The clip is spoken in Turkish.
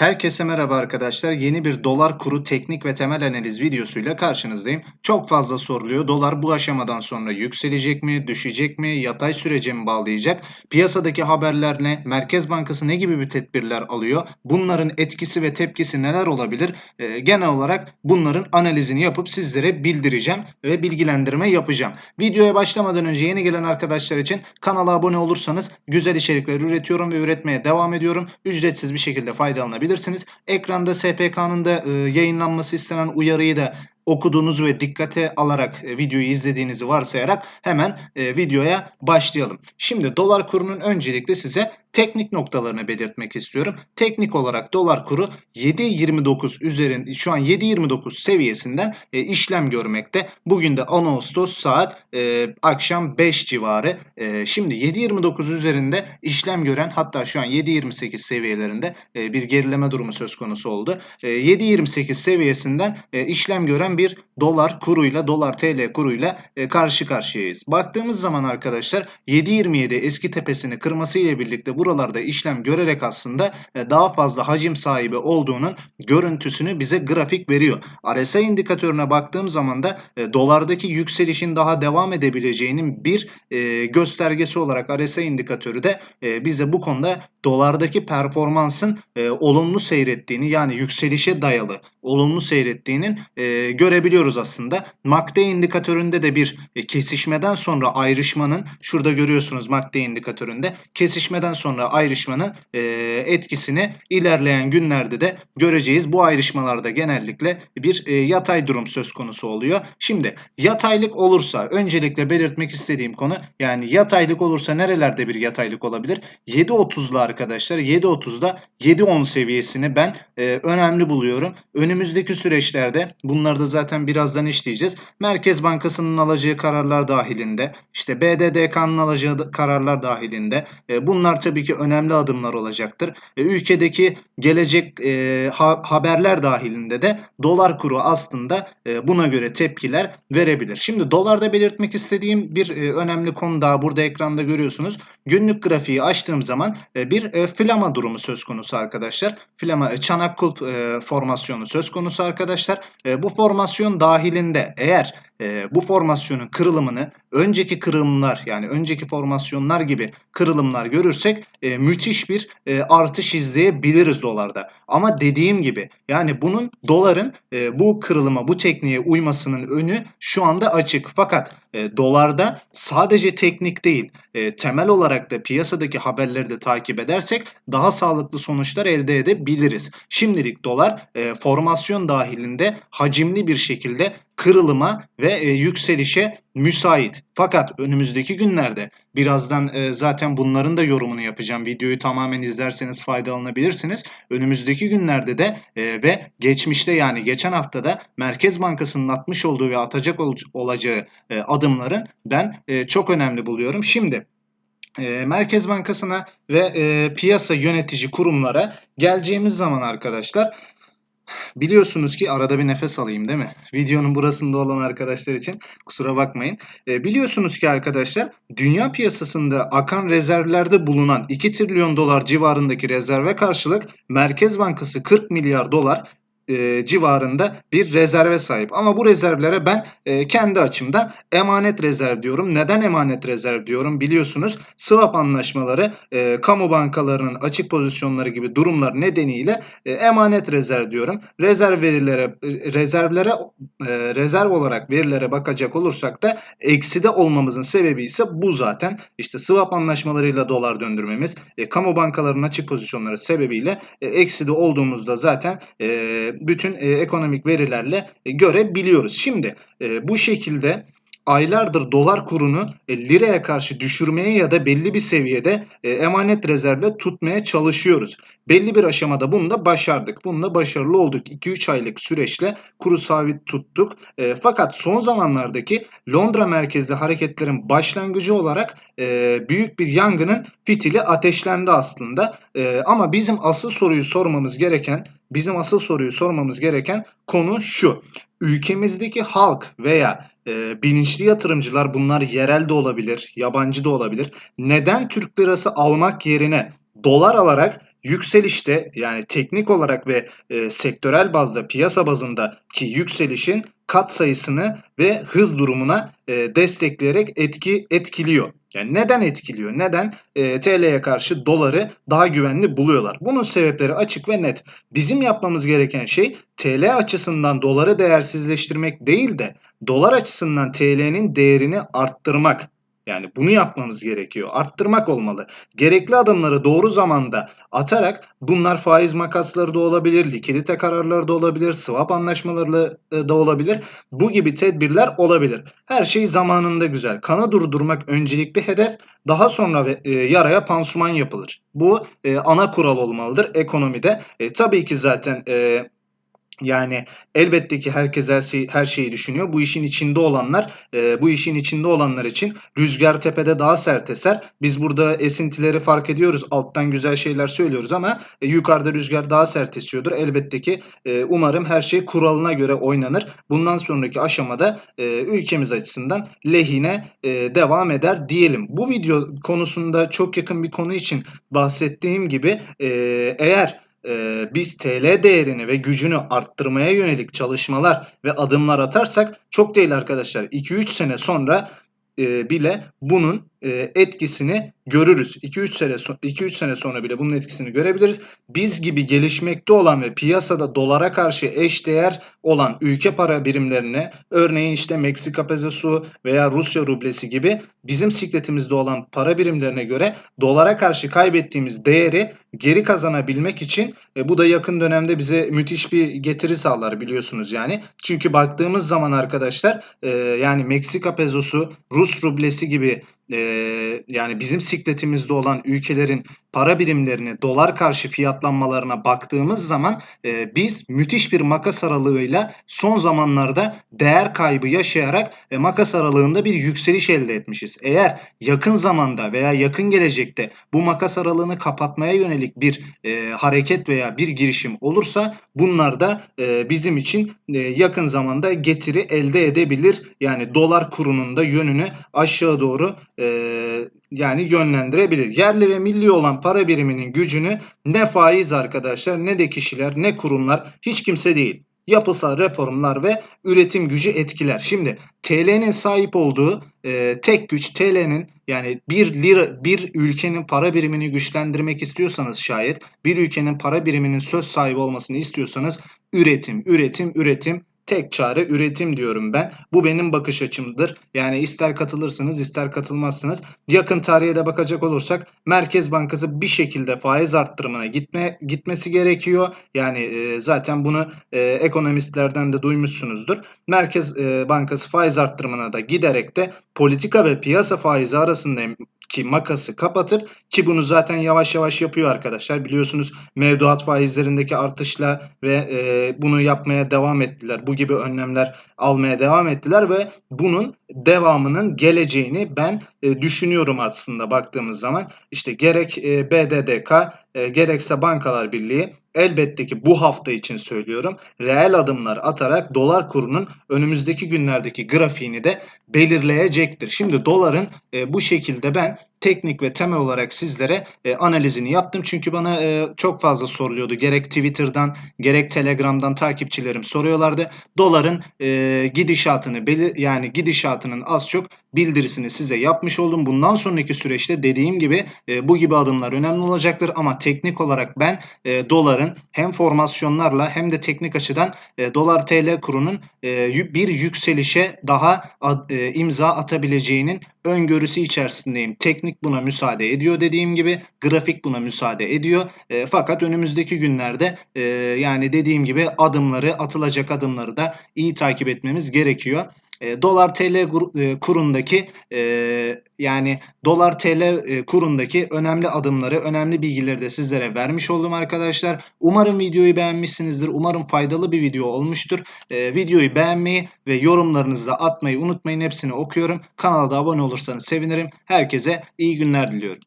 Herkese merhaba arkadaşlar. Yeni bir dolar kuru teknik ve temel analiz videosuyla karşınızdayım. Çok fazla soruluyor. Dolar bu aşamadan sonra yükselecek mi, düşecek mi, yatay sürece mi bağlayacak? Piyasadaki haberler ne? Merkez Bankası ne gibi bir tedbirler alıyor? Bunların etkisi ve tepkisi neler olabilir? Ee, genel olarak bunların analizini yapıp sizlere bildireceğim ve bilgilendirme yapacağım. Videoya başlamadan önce yeni gelen arkadaşlar için kanala abone olursanız güzel içerikler üretiyorum ve üretmeye devam ediyorum. Ücretsiz bir şekilde faydalanabilirsiniz kullanabilirsiniz. Ekranda SPK'nın da e, yayınlanması istenen uyarıyı da okuduğunuzu ve dikkate alarak e, videoyu izlediğinizi varsayarak hemen e, videoya başlayalım. Şimdi dolar kurunun öncelikle size teknik noktalarını belirtmek istiyorum. Teknik olarak dolar kuru 7.29 üzerin şu an 7.29 seviyesinden e, işlem görmekte. Bugün de 10 Ağustos saat e, akşam 5 civarı. E, şimdi 7.29 üzerinde işlem gören hatta şu an 7.28 seviyelerinde e, bir gerileme durumu söz konusu oldu. E, 7.28 seviyesinden e, işlem gören bir dolar kuruyla dolar TL kuruyla e, karşı karşıyayız. Baktığımız zaman arkadaşlar 7.27 eski tepesini kırması ile birlikte buralarda işlem görerek aslında e, daha fazla hacim sahibi olduğunun görüntüsünü bize grafik veriyor. RSI indikatörüne baktığım zaman da e, dolardaki yükselişin daha devam edebileceğinin bir e, göstergesi olarak RSI indikatörü de e, bize bu konuda dolardaki performansın e, olumlu seyrettiğini yani yükselişe dayalı olumlu seyrettiğinin e, görebiliyoruz aslında. MACD indikatöründe de bir e, kesişmeden sonra ayrışmanın şurada görüyorsunuz MACD indikatöründe kesişmeden sonra ayrışmanın e, etkisini ilerleyen günlerde de göreceğiz. Bu ayrışmalarda genellikle bir e, yatay durum söz konusu oluyor. Şimdi yataylık olursa öncelikle belirtmek istediğim konu yani yataylık olursa nerelerde bir yataylık olabilir? 7.30'lar arkadaşlar 7.30'da 7.10 seviyesini ben e, önemli buluyorum. Önümüzdeki süreçlerde bunları da zaten birazdan işleyeceğiz. Merkez Bankası'nın alacağı kararlar dahilinde işte BDDK'nın alacağı kararlar dahilinde e, bunlar tabii ki önemli adımlar olacaktır. E, ülkedeki gelecek e, ha, haberler dahilinde de dolar kuru aslında e, buna göre tepkiler verebilir. Şimdi dolarda belirtmek istediğim bir e, önemli konu daha burada ekranda görüyorsunuz. Günlük grafiği açtığım zaman e, bir e, flama durumu söz konusu arkadaşlar. Flama e, çanak kulp e, formasyonu söz konusu arkadaşlar. E, bu formasyon dahilinde eğer e, bu formasyonun kırılımını önceki kırılımlar yani önceki formasyonlar gibi kırılımlar görürsek e, müthiş bir e, artış izleyebiliriz dolarda. Ama dediğim gibi yani bunun doların e, bu kırılıma bu tekniğe uymasının önü şu anda açık. Fakat e, dolarda sadece teknik değil e, temel olarak da piyasadaki haberleri de takip edersek daha sağlıklı sonuçlar elde edebiliriz. Şimdilik dolar e, formasyon dahilinde hacimli bir şekilde kırılıma ve e, yükselişe müsait. Fakat önümüzdeki günlerde birazdan e, zaten bunların da yorumunu yapacağım. Videoyu tamamen izlerseniz faydalanabilirsiniz. Önümüzdeki günlerde de e, ve geçmişte yani geçen haftada Merkez Bankası'nın atmış olduğu ve atacak ol, olacağı e, adımları ben e, çok önemli buluyorum. Şimdi e, Merkez Bankası'na ve e, piyasa yönetici kurumlara geleceğimiz zaman arkadaşlar Biliyorsunuz ki arada bir nefes alayım değil mi? Videonun burasında olan arkadaşlar için kusura bakmayın. E, biliyorsunuz ki arkadaşlar dünya piyasasında akan rezervlerde bulunan 2 trilyon dolar civarındaki rezerve karşılık Merkez Bankası 40 milyar dolar e, civarında bir rezerve sahip. Ama bu rezervlere ben e, kendi açımdan emanet rezerv diyorum. Neden emanet rezerv diyorum? Biliyorsunuz swap anlaşmaları e, kamu bankalarının açık pozisyonları gibi durumlar nedeniyle e, emanet rezerv diyorum. Rezerv verilere e, rezervlere e, rezerv olarak verilere bakacak olursak da ekside olmamızın sebebi ise bu zaten. İşte swap anlaşmalarıyla dolar döndürmemiz, e, kamu bankalarının açık pozisyonları sebebiyle e, ekside olduğumuzda zaten e, bütün e, ekonomik verilerle e, görebiliyoruz. Şimdi e, bu şekilde aylardır dolar kurunu e, liraya karşı düşürmeye ya da belli bir seviyede e, emanet rezervle tutmaya çalışıyoruz. Belli bir aşamada bunu da başardık. Bununla başarılı olduk. 2-3 aylık süreçle kuru sabit tuttuk. E, fakat son zamanlardaki Londra merkezli hareketlerin başlangıcı olarak büyük bir yangının fitili ateşlendi aslında. ama bizim asıl soruyu sormamız gereken bizim asıl soruyu sormamız gereken konu şu. Ülkemizdeki halk veya e, bilinçli yatırımcılar bunlar yerel de olabilir, yabancı da olabilir. Neden Türk lirası almak yerine dolar alarak yükselişte yani teknik olarak ve e, sektörel bazda piyasa bazındaki yükselişin kat sayısını ve hız durumuna e, destekleyerek etki etkiliyor. Yani neden etkiliyor? Neden e, TL'ye karşı doları daha güvenli buluyorlar? Bunun sebepleri açık ve net. Bizim yapmamız gereken şey TL açısından doları değersizleştirmek değil de dolar açısından TL'nin değerini arttırmak. Yani bunu yapmamız gerekiyor. Arttırmak olmalı. Gerekli adımları doğru zamanda atarak bunlar faiz makasları da olabilir, likidite kararları da olabilir, swap anlaşmaları da olabilir. Bu gibi tedbirler olabilir. Her şey zamanında güzel. Kanı durdurmak öncelikli hedef. Daha sonra e, yaraya pansuman yapılır. Bu e, ana kural olmalıdır ekonomide. E, tabii ki zaten e, yani elbette ki herkes her, şey, her şeyi düşünüyor. Bu işin içinde olanlar, e, bu işin içinde olanlar için rüzgar tepede daha sert eser. Biz burada esintileri fark ediyoruz. Alttan güzel şeyler söylüyoruz ama e, yukarıda rüzgar daha sert esiyordur. Elbette ki e, umarım her şey kuralına göre oynanır. Bundan sonraki aşamada e, ülkemiz açısından lehine e, devam eder diyelim. Bu video konusunda çok yakın bir konu için bahsettiğim gibi e, eğer e, biz TL değerini ve gücünü arttırmaya yönelik çalışmalar ve adımlar atarsak çok değil arkadaşlar. 2-3 sene sonra e, bile bunun etkisini görürüz. 2-3 sene 2-3 sene sonra bile bunun etkisini görebiliriz. Biz gibi gelişmekte olan ve piyasada dolara karşı eş değer olan ülke para birimlerine örneğin işte Meksika pezosu veya Rusya rublesi gibi bizim sikletimizde olan para birimlerine göre dolara karşı kaybettiğimiz değeri geri kazanabilmek için e, bu da yakın dönemde bize müthiş bir getiri sağlar biliyorsunuz yani. Çünkü baktığımız zaman arkadaşlar e, yani Meksika pezosu, Rus rublesi gibi e, yani bizim sikletimizde olan ülkelerin para birimlerini dolar karşı fiyatlanmalarına baktığımız zaman e, biz müthiş bir makas aralığıyla son zamanlarda değer kaybı yaşayarak e, makas aralığında bir yükseliş elde etmişiz. Eğer yakın zamanda veya yakın gelecekte bu makas aralığını kapatmaya yönelik bir e, hareket veya bir girişim olursa bunlar da e, bizim için e, yakın zamanda getiri elde edebilir. Yani dolar kurunun da yönünü aşağı doğru e, yani yönlendirebilir. Yerli ve milli olan para biriminin gücünü ne faiz arkadaşlar ne de kişiler ne kurumlar hiç kimse değil. Yapısal reformlar ve üretim gücü etkiler. Şimdi TL'nin sahip olduğu e, tek güç TL'nin yani bir lira bir ülkenin para birimini güçlendirmek istiyorsanız şayet bir ülkenin para biriminin söz sahibi olmasını istiyorsanız üretim, üretim, üretim tek çare üretim diyorum ben. Bu benim bakış açımdır. Yani ister katılırsınız ister katılmazsınız. Yakın tarihe de bakacak olursak Merkez Bankası bir şekilde faiz arttırımına gitme gitmesi gerekiyor. Yani e, zaten bunu e, ekonomistlerden de duymuşsunuzdur. Merkez e, Bankası faiz arttırımına da giderek de politika ve piyasa faizi arasında ki makası kapatıp ki bunu zaten yavaş yavaş yapıyor arkadaşlar. Biliyorsunuz mevduat faizlerindeki artışla ve e, bunu yapmaya devam ettiler. Bu gibi önlemler almaya devam ettiler ve bunun devamının geleceğini ben e, düşünüyorum aslında baktığımız zaman. işte gerek e, BDDK e, gerekse Bankalar Birliği elbette ki bu hafta için söylüyorum reel adımlar atarak dolar kurunun önümüzdeki günlerdeki grafiğini de belirleyecektir. Şimdi doların bu şekilde ben teknik ve temel olarak sizlere e, analizini yaptım. Çünkü bana e, çok fazla soruluyordu. Gerek Twitter'dan gerek Telegram'dan takipçilerim soruyorlardı. Doların e, gidişatını yani gidişatının az çok bildirisini size yapmış oldum. Bundan sonraki süreçte dediğim gibi e, bu gibi adımlar önemli olacaktır ama teknik olarak ben e, doların hem formasyonlarla hem de teknik açıdan e, dolar TL kurunun e, bir yükselişe daha ad, e, imza atabileceğinin öngörüsü içerisindeyim. Teknik buna müsaade ediyor dediğim gibi. Grafik buna müsaade ediyor. E, fakat önümüzdeki günlerde e, yani dediğim gibi adımları atılacak adımları da iyi takip etmemiz gerekiyor. E, dolar TL e, kurundaki e, yani dolar TL e, kurundaki önemli adımları, önemli bilgileri de sizlere vermiş oldum arkadaşlar. Umarım videoyu beğenmişsinizdir. Umarım faydalı bir video olmuştur. E, videoyu beğenmeyi ve yorumlarınızı da atmayı unutmayın. Hepsini okuyorum. Kanala da abone olursanız sevinirim. Herkese iyi günler diliyorum.